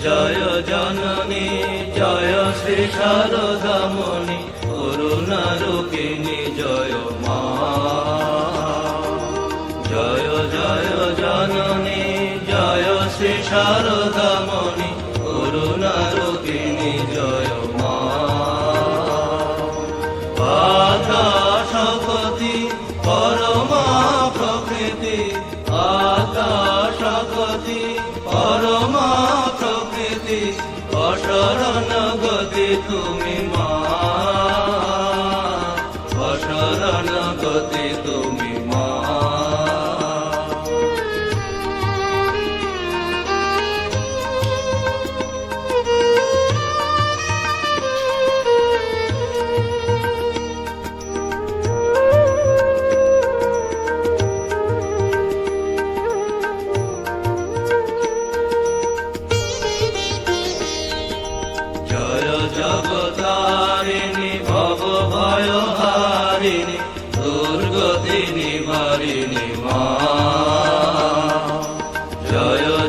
জয় জননী, জয় শ্রী শারদামণি করুণা রূপিণী জয় মা। জয় জয় জননী, জয় শ্রী শারদামণি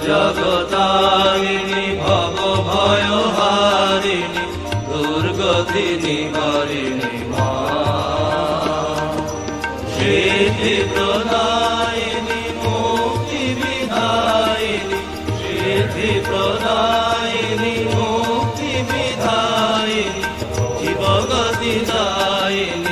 জগতারিণী ভব ভয় হারিণী দুর্গতি নিবারিণী মা। সিদ্ধি প্রদায়িনী মুক্তি বিধায়িনী সিদ্ধি প্রদায়িনী মুক্তি বিধায়িনী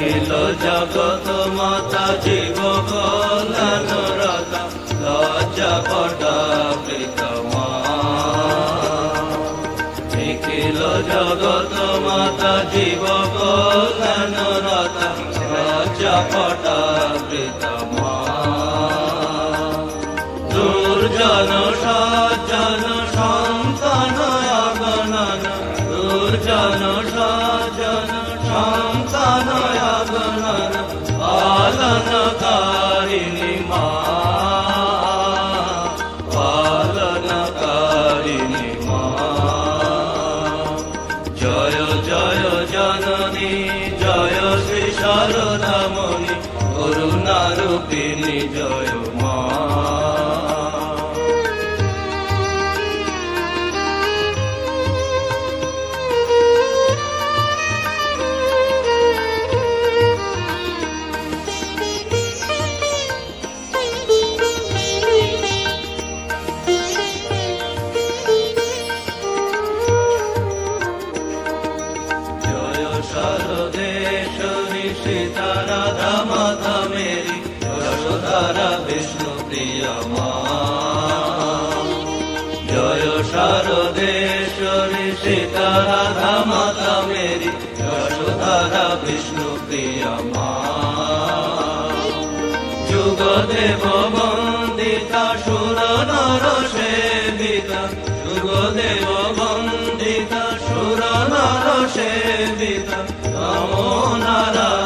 নিখিল জগত মাতা জীব কল্যাণ রতা, লজ্জা পটা প্রীতমা নিখিল জগত মাতা জীব কল্যাণ রতা, লজ্জা পটা দুর্জন জয় শ্রী শারদামণি করুণারূপিণী জয় শারদেশ্বরী সীতারাধা মাতা মেরি মাতা মেরি যশোধারা বিষ্ণু প্রিয়া বন্দিতা, সুর নর সেবিতা। যুগদেব বন্দিতা, সুর নর সেবিতা। নমো নারায়ণ